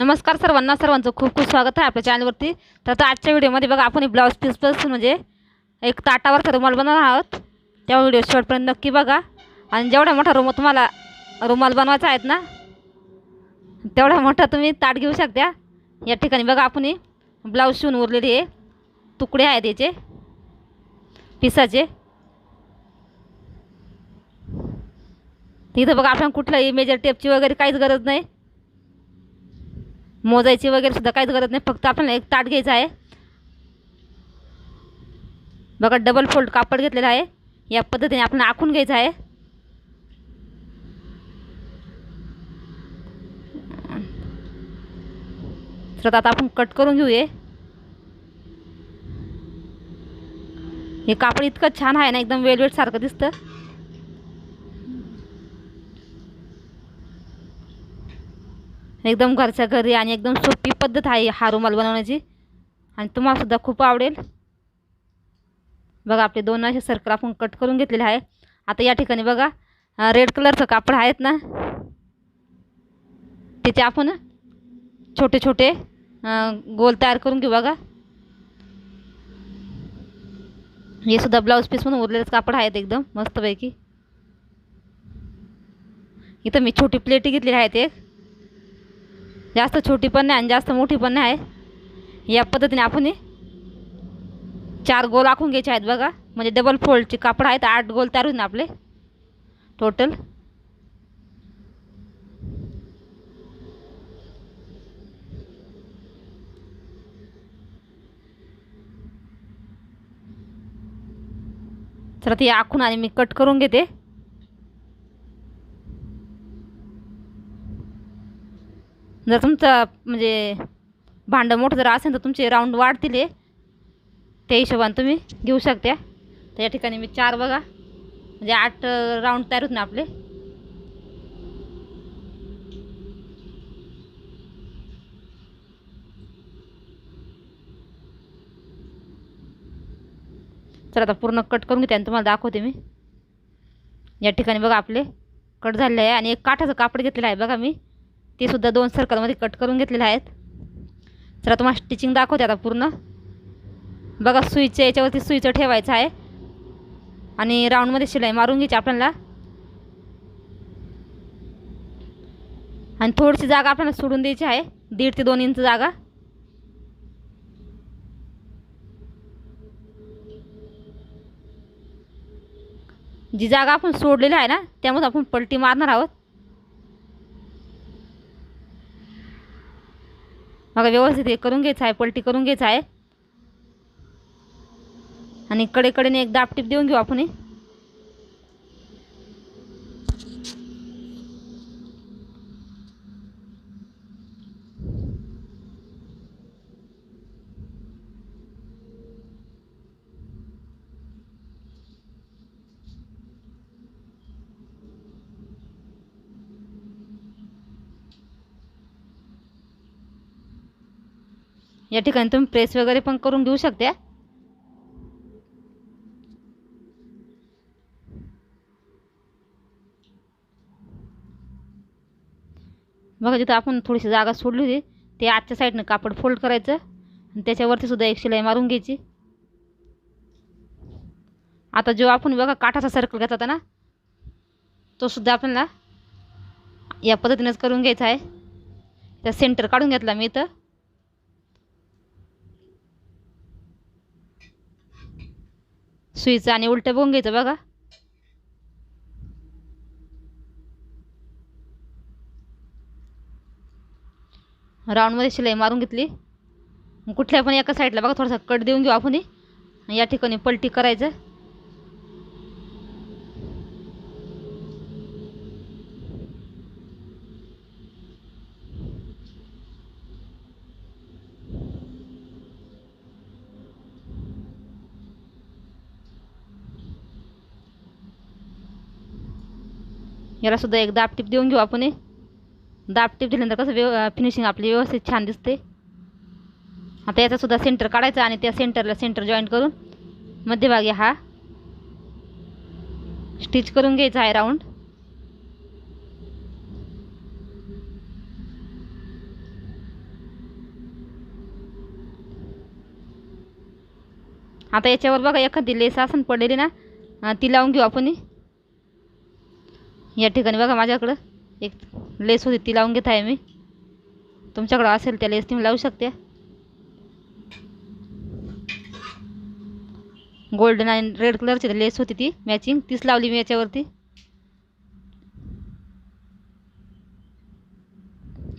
नमस्कार सर्वांना सर्वांचं खूप खूप स्वागत आहे आपल्या चॅनलवरती तर आता आजच्या व्हिडिओमध्ये बघा आपण ब्लाऊज पीसपासून म्हणजे एक ताटावरचा रुमाल बनवणार आहोत. त्या व्हिडिओ शेवटपर्यंत नक्की बघा. आणि जेवढा मोठा रुम तुम्हाला रुमाल बनवायचा आहेत ना तेवढा मोठा तुम्ही ताट घेऊ शकता. या ठिकाणी बघा आपण ब्लाऊज शिवून उरलेली आहे तुकडे आहेत याचे पिसाचे. तिथं बघा आपण कुठल्याही मेजर टेपची वगैरे काहीच गरज नाही. मोजायची वगैरे सुद्धा काहीच गरज नाही. फक्त आपल्याला एक ताट घ्यायचं आहे. बघा डबल फोल्ड कापड घेतलेलं आहे. या पद्धतीने आपण आखून घ्यायचं आहे. तर आता आपण कट करून घेऊया. हे कापड इतकं छान आहे ना एकदम वेलवेट सारखं दिसतं. एकदम घरच्या घरी आणि एकदम सोपी पद्धत आहे हा रुमाल बनवण्याची. आणि तुम्हालासुद्धा खूप आवडेल. बघा आपले दोन असे सर्कल आपण कट करून घेतलेले आहे आता या ठिकाणी बघा रेड कलरचं कापड आहेत ना? त्याचे आपण छोटे छोटे गोल तयार करून घेऊ बघा. हे सुद्धा ब्लाऊज पीस म्हणून उरलेलंच कापड आहेत एकदम मस्तपैकी. इथं मी छोटी प्लेटी घेतलेली आहेत एक. जास्त छोटी पण नाही आणि जास्त मोठी पण नाही आहे. या पद्धतीने आपण चार गोल आखून घ्यायचे आहेत बघा. म्हणजे डबल फोल्डचे कापड आहेत आठ गोल तयार होईल आपले. टोटल चला ते आखून आणि मी कट करून घेते. जर तुमचं म्हणजे भांडं मोठं जर असेल तर तुमचे राऊंड वाढतील हे. त्या हिशोबाने तुम्ही घेऊ शकता. तर या ठिकाणी मी चार बघा. म्हणजे आठ राऊंड तयार होत ना आपले. चला आता पूर्ण कट करून घेते आणि तुम्हाला दाखवते मी. या ठिकाणी बघा आपले. कट झालेले आहे आणि एक काठाचं कापड घेतलेलं आहे बघा मी. ते सुद्धा दोन सर्कलमध्ये कट करून घेतलेले आहेत. तर तुम्हाला स्टिचिंग दाखवते आता पूर्ण. बघा सुईच्या याच्यावरती सुईचं ठेवायचं आहे. आणि राऊंडमध्ये शिलाई मारून घ्यायची आपल्याला. आणि थोडीशी जागा आपल्याला सोडून द्यायची आहे. दीड ते दोन इंच जागा. जी जागा आपण सोडलेली आहे ना त्यामुळे आपण पलटी मारणार आहोत. बघा व्यवस्थित हे करून घ्यायचं आहे पलटी करून घ्यायचं आहे आणि कडेकडेने एक दापटीप देऊन घेऊ आपण हे. या ठिकाणी तुम्ही प्रेस वगैरे पण करून घेऊ शकता. बघा जिथं आपण थोडीशी जागा सोडली होती ते आजच्या साईडनं कापड फोल्ड करायचं. आणि त्याच्यावरती सुद्धा एक शिलाई मारून घ्यायची. आता जो आपण बघा काठाचा सर्कल घेतला होता ना तो सुद्धा आपल्याला या पद्धतीनेच करून घ्यायचा आहे. त्या सेंटर काढून घेतला मी इथं. सुईचं आणि उलटं बघून घ्यायचं बघा. राऊंडमध्ये शिलाई मारून घेतली. कुठल्या पण एका साईडला बघा थोडासा कट देऊन घेऊ आपण या ठिकाणी पलटी करायचं. यालासुद्धा एक दाब टिप देऊन घेऊ आपण हे. दाब टिप दिल्यानंतर कसं व्यव फिनिशिंग आपली व्यवस्थित छान दिसते. आता याचासुद्धा सेंटर काढायचा आणि त्या सेंटरला सेंटर जॉईंट करून मध्यभागी हा स्टिच करून घ्यायचा आहे राऊंड आता याच्यावर बघा एखादी लेस आसन पडलेली ना ती लावून घेऊ आपण या ठिकाणी बघा माझ्याकडं. एक लेस होती ती लावून घेत आहे मी. तुमच्याकडं असेल त्या लेस तुम्ही लावू शकता. गोल्डन आणि रेड कलरची लेस होती ती मॅचिंग तीच लावली मी याच्यावरती.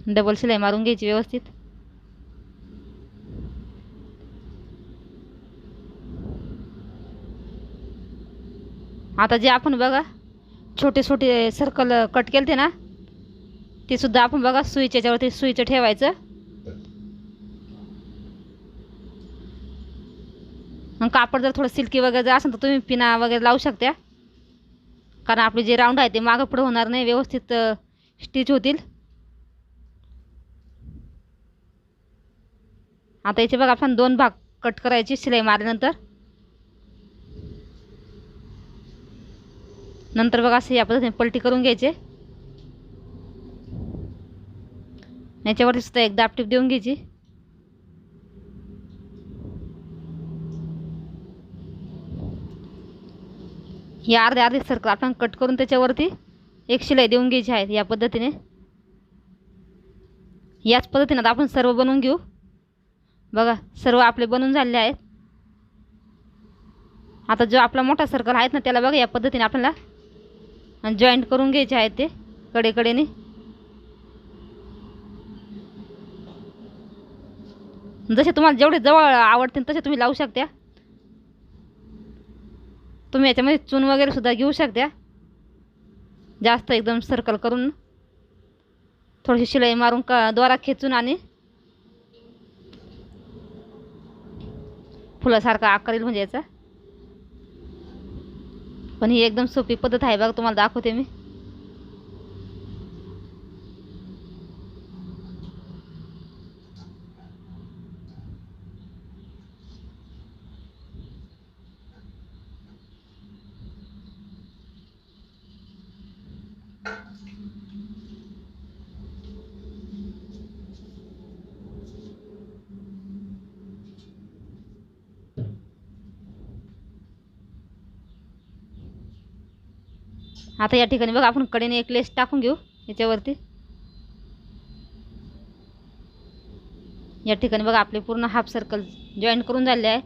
डबल शिलाई मारून घ्यायची व्यवस्थित. आता जे आपण बघा छोटे छोटे सर्कल कट केले ते ना ते सुद्धा आपण बघा सुईच्या याच्यावरती सुईचं ठेवायचं. मग कापड जर थोडं सिल्की वगैरे जर असेल तर तुम्ही पिना वगैरे लावू शकता. कारण आपले जे राऊंड आहे ते मागं पुढं होणार नाही व्यवस्थित स्टिच होतील. आता याचे बघा आपण दोन भाग कट करायची शिलाई मारल्यानंतर. नंतर बघा असं या पद्धतीने पलटी करून घ्यायचे. याच्यावरती सुद्धा एक दापटीप देऊन घ्यायची. हे अर्धे अर्धे सर्कल आपण कट करून त्याच्यावरती एक शिलाई देऊन घ्यायची आहे या पद्धतीने. याच पद्धतीने आपण सर्व बनवून घेऊ. बघा सर्व आपले बनवून झालेले आहेत. आता जो आपला मोठा सर्कल आहेत ना त्याला बघा या पद्धतीने आपल्याला आणि जॉईंट करून घ्यायचे आहेत ते कडेकडेने. जसे तुम्हाला जेवढे जवळ आवडतील तसे तुम्ही लावू शकता तुम्ही याच्यामध्ये चून वगैरे सुद्धा घेऊ शकता जास्त एकदम सर्कल करून. थोडीशी शिलाई मारून का द्वारा खेचून आणि फुलासारखा आकार येईल म्हणजे याचा. पण ही एकदम सोपी पद्धत आहे बघा तुम्हाला दाखवते मी. आता या ठिकाणी बघा आपण कडेने एक लेस टाकून घेऊ याच्यावरती. या ठिकाणी बघा आपले पूर्ण हाफ सर्कल जॉईन करून झाले आहे.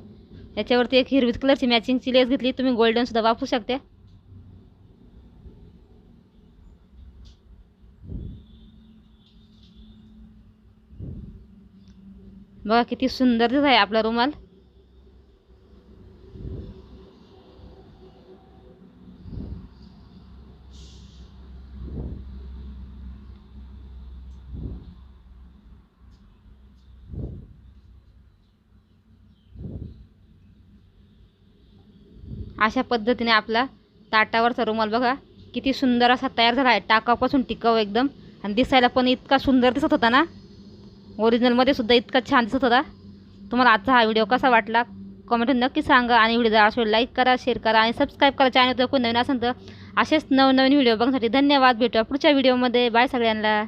याच्यावरती एक हिरवी कलरची मॅचिंगची लेस घेतली तुम्ही गोल्डनसुद्धा वापरू शकता. बघा किती सुंदर दिसत आहे आपला रुमाल. अशा पद्धतीने आपला ताटावरचा रुमाल बघा किती सुंदर असा तयार झाला आहे. टाकापासून टिकाऊ एकदम. आणि दिसायला पण इतका सुंदर दिसत होता ना? ओरिजिनलमध्ये सुद्धा इतका छान दिसत होता. तुम्हाला आजचा हा व्हिडिओ कसा वाटला? कमेंट नक्की सांगा. आणि व्हिडिओ जर असेल लाईक करा शेअर करा आणि सबस्क्राईब करा. चॅनल जर कोण नवीन असेल तर असेच नवनवीन व्हिडिओ बघण्यासाठी धन्यवाद. भेटूया पुढच्या व्हिडिओमध्ये बाय सगळ्यांना.